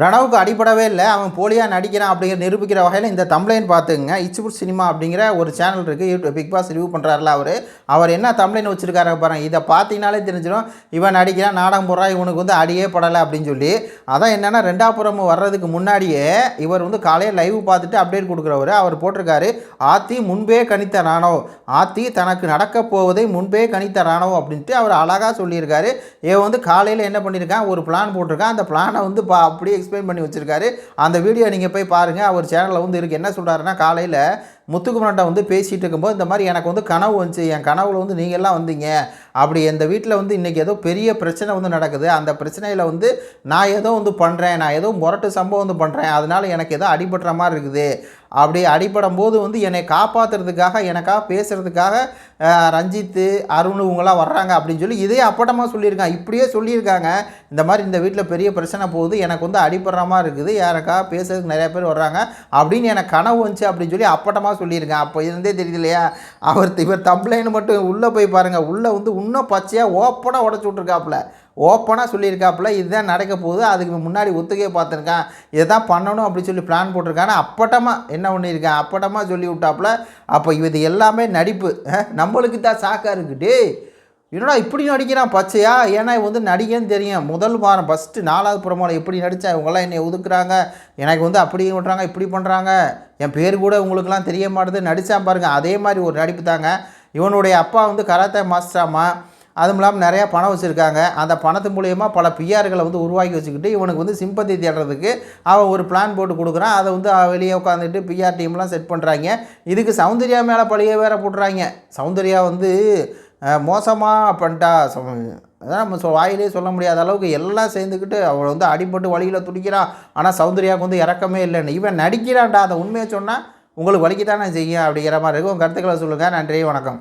ரணவுக்கு அடிப்படவே இல்லை. அவன் போலியாக நடிக்கிறான் அப்படிங்கிற நிரூபிக்கிற வகையில் இந்த தம்ப்ளைன் பார்த்துங்க. இச்சுபுட் சினிமா அப்படிங்கிற ஒரு சேனல் இருக்குது யூடியூப் பிக் பாஸ் ரிவ்யூ பண்ணுறாருல அவர். அவர் என்ன தம்ப்ளைன் வச்சுருக்காரு பாருங்க. இதை பார்த்தீங்கனாலே தெரிஞ்சிடும். இவன் நடிக்கிறான். நாடகம் போடுறான் இவனுக்கு வந்து அடியே படலை அப்படின்னு சொல்லி. அதான் என்னென்னா ரெண்டாப்புறம் வர்றதுக்கு முன்னாடியே இவர் வந்து காலையில் லைவ் பார்த்துட்டு அப்டேட் கொடுக்குறவர். அவர் போட்டிருக்காரு. ஆத்தி முன்பே கணித்த ராணவ் ஆத்தி தனக்கு நடக்க போவதை முன்பே கணித்த ராணவ் அப்படின்ட்டு அவர் அழகாக சொல்லியிருக்காரு. இவன் வந்து காலையில் என்ன பண்ணியிருக்கான்? ஒரு பிளான் போட்டிருக்கான். அந்த பிளானை வந்து பா அப்படியே எக்ஸ்பிளைன் பண்ணி வச்சுருக்காரு. அந்த வீடியோ நீங்கள் போய் பாருங்கள் அவர் சேனலில் வந்து இருக்குது என்ன சொல்கிறாருன்னா காலையில் முத்துக்குமரன்ட்ட வந்து பேசிகிட்டு இருக்கும்போது இந்த மாதிரி எனக்கு வந்து கனவு வந்துச்சு. என் கனவுல வந்து நீங்கள்லாம் வந்தீங்க. அப்படி இந்த வீட்டில் வந்து இன்றைக்கி ஏதோ பெரிய பிரச்சனை வந்து நடக்குது. அந்த பிரச்சனையில் வந்து நான் ஏதோ வந்து பண்ணுறேன் நான் ஏதோ முரட்டு சம்பவம் வந்து பண்ணுறேன் அதனால் எனக்கு ஏதோ அடிபடுற மாதிரி இருக்குது. அப்படி அடிபடும் போது வந்து என்னை காப்பாற்றுறதுக்காக எனக்காக பேசுகிறதுக்காக ரஞ்சித்து அருண் இவங்களாம் வர்றாங்க அப்படின்னு சொல்லி இதே அப்பட்டமாக சொல்லியிருக்காங்க. இப்படியே சொல்லியிருக்காங்க. இந்த மாதிரி இந்த வீட்டில் பெரிய பிரச்சனை போகுது. எனக்கு வந்து அடிப்படுற மாதிரி இருக்குது. யாருக்காக பேசுறதுக்கு நிறைய பேர் வர்றாங்க அப்படின்னு எனக்கு கனவு வந்துச்சு அப்படின்னு சொல்லி அப்பட்டமாக சொல்லியிருக்கேன் அப்போ இருந்தே தெரியுது இல்லையா? அவர் இவர் தம்பளைன்னு மட்டும் உள்ளே போய் பாருங்கள் உள்ளே வந்து இன்னும் பச்சையாக ஓப்பனாக உடச்சி விட்ருக்காப்புல ஓப்பனாக சொல்லியிருக்காப்புல இதுதான் நடக்க போகுது அதுக்கு முன்னாடி ஒத்துக்கை பார்த்துருக்கான் இதை தான் பண்ணணும் அப்படின்னு சொல்லி பிளான் போட்டிருக்கான்னு அப்பட்டமாக என்ன பண்ணியிருக்கேன் அப்பட்டமாக சொல்லி விட்டாப்புல அப்போ இது எல்லாமே நடிப்பு. நம்மளுக்கு தான் சாக்காக இருக்குது என்னடா இப்படி நடிக்கிறான் பச்சையா? ஏன்னா வந்து நடிகன்னு தெரியும். முதல் வாரம் ஃபஸ்ட்டு நாலாவது புறமாவில் எப்படி நடித்தா இவங்கெல்லாம் என்னை ஒதுக்குறாங்க? எனக்கு வந்து அப்படி விட்றாங்க இப்படி பண்ணுறாங்க என் பேர் கூட உங்களுக்குலாம் தெரிய மாட்டுது. நடித்தான் பாருங்க அதே மாதிரி ஒரு நடிப்பு தாங்க. இவனுடைய அப்பா வந்து கராத்தே மாஸ்டராமா அதுவும் இல்லாமல் நிறையா பணம் வச்சுருக்காங்க. அந்த பணத்து மூலயமா பல பிஆர்களை வந்து உருவாக்கி வச்சுக்கிட்டு இவனுக்கு வந்து சிம்பத்தி தேடுறதுக்கு அவன் ஒரு பிளான் போட்டு கொடுக்குறான். அதை வந்து வெளியே உட்காந்துட்டு பிஆர் டீம்லாம் செட் பண்ணுறாங்க இதுக்கு சௌந்தர்யா மேலே பழிய வேற போட்டுறாங்க சௌந்தர்யா வந்து மோசமாக பண்ணிட்டா. அதான் நம்ம சொ- வாயிலே சொல்ல முடியாத அளவுக்கு எல்லாம் சேர்ந்துக்கிட்டு அவள் வந்து அடிபட்டு வழியில் துடிக்கிறான். ஆனால் சௌந்தர்யாவுக்கு வந்து இறக்கமே இல்லைன்னு. இவன் நடிக்கிறான்டா. அதை உண்மையை சொன்னால் உங்களுக்கு வலிக்கத்தானே செய்யும் அப்படிங்கிற மாதிரி இருக்கும். உங்கள் கருத்துக்களை சொல்லுங்கள் நன்றி வணக்கம்.